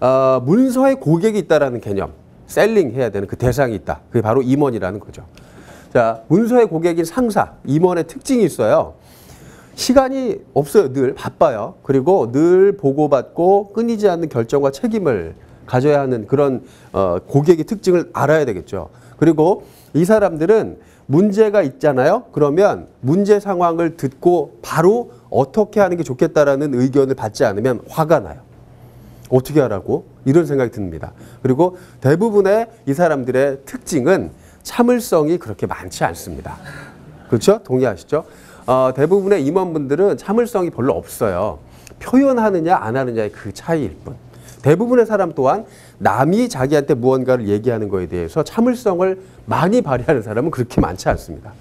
어, 문서에 고객이 있다라는 개념, 셀링 해야 되는 그 대상이 있다. 그게 바로 임원이라는 거죠. 자, 문서의 고객인 상사, 임원의 특징이 있어요. 시간이 없어요. 늘 바빠요. 그리고 늘 보고받고 끊이지 않는 결정과 책임을 가져야 하는 그런 어, 고객의 특징을 알아야 되겠죠. 그리고 이 사람들은 문제가 있잖아요. 그러면 문제 상황을 듣고 바로 어떻게 하는 게 좋겠다라는 의견을 받지 않으면 화가 나요. 어떻게 하라고? 이런 생각이 듭니다. 그리고 대부분의 이 사람들의 특징은 참을성이 그렇게 많지 않습니다. 그렇죠? 동의하시죠? 어, 대부분의 임원분들은 참을성이 별로 없어요. 표현하느냐 안 하느냐의 그 차이일 뿐. 대부분의 사람 또한 남이 자기한테 무언가를 얘기하는 거에 대해서 참을성을 많이 발휘하는 사람은 그렇게 많지 않습니다.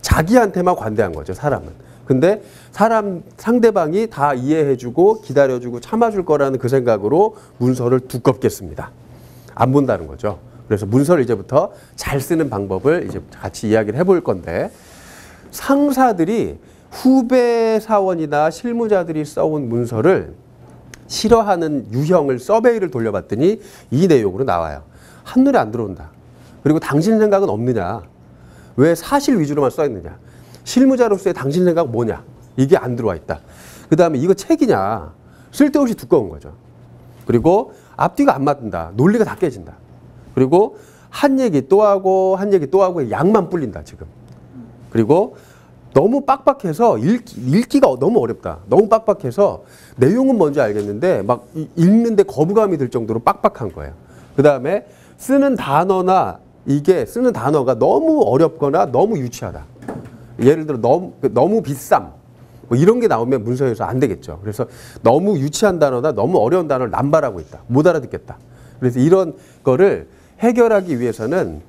자기한테만 관대한 거죠, 사람은. 근데 사람 상대방이 다 이해해주고 기다려주고 참아줄 거라는 그 생각으로 문서를 두껍게 씁니다. 안 본다는 거죠. 그래서 문서를 이제부터 잘 쓰는 방법을 이제 같이 이야기를 해볼 건데 상사들이 후배 사원이나 실무자들이 써온 문서를 싫어하는 유형을 서베이를 돌려봤더니 이 내용으로 나와요. 한눈에 안 들어온다. 그리고 당신 생각은 없느냐? 왜 사실 위주로만 써 있느냐? 실무자로서의 당신 생각 뭐냐? 이게 안 들어와 있다. 그 다음에 이거 책이냐? 쓸데없이 두꺼운 거죠. 그리고 앞뒤가 안 맞는다. 논리가 다 깨진다. 그리고 한 얘기 또 하고 한 얘기 또 하고 양만 불린다 지금. 그리고 너무 빡빡해서 읽기, 읽기 가 너무 어렵다. 너무 빡빡해서 내용은 뭔지 알겠는데 막 이- 읽는데 거부감이 들 정도로 빡빡한 거예요. 그 다음에 쓰는 단어나 이게 쓰는 단어가 너무 어렵거나 너무 유치하다. 예를 들어 너무 너무 비쌈 뭐 이런 게 나오면 문서에서 안 되겠죠. 그래서 너무 유치한 단어나 너무 어려운 단어를 남발하고 있다. 못 알아듣겠다. 그래서 이런 거를 해결하기 위해서는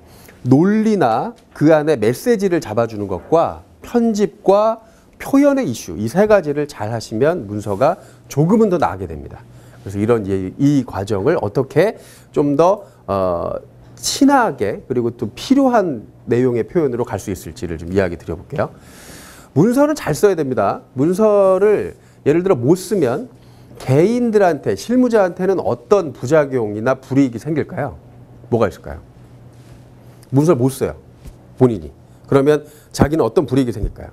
논리나 그 안에 메시지를 잡아주는 것과 편집과 표현의 이슈 이 세 가지를 잘 하시면 문서가 조금은 더 나게 됩니다. 그래서 이런 이, 이 과정을 어떻게 좀더 어, 친하게 그리고 또 필요한 내용의 표현으로 갈 수 있을지를 좀 이야기 드려볼게요. 문서는 잘 써야 됩니다. 문서를 예를 들어 못 쓰면 개인들한테 실무자한테는 어떤 부작용이나 불이익이 생길까요? 뭐가 있을까요? 문서를 못 써요. 본인이. 그러면 자기는 어떤 불이익이 생길까요?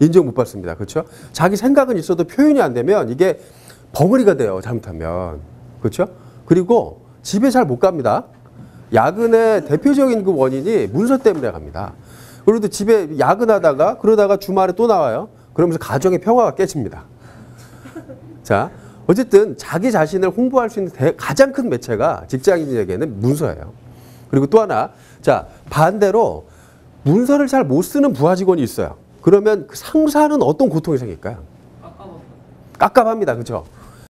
인정 못 받습니다. 그렇죠? 자기 생각은 있어도 표현이 안 되면 이게 벙어리가 돼요. 잘못하면. 그렇죠? 그리고 집에 잘 못 갑니다. 야근의 대표적인 그 원인이 문서 때문에 갑니다. 그래도 집에 야근하다가 그러다가 주말에 또 나와요. 그러면서 가정의 평화가 깨집니다. 자, 어쨌든 자기 자신을 홍보할 수 있는 대- 가장 큰 매체가 직장인에게는 문서예요. 그리고 또 하나, 자, 반대로 문서를 잘 못 쓰는 부하 직원이 있어요. 그러면 그 상사는 어떤 고통이 생길까요? 깝깝합니다. 그죠?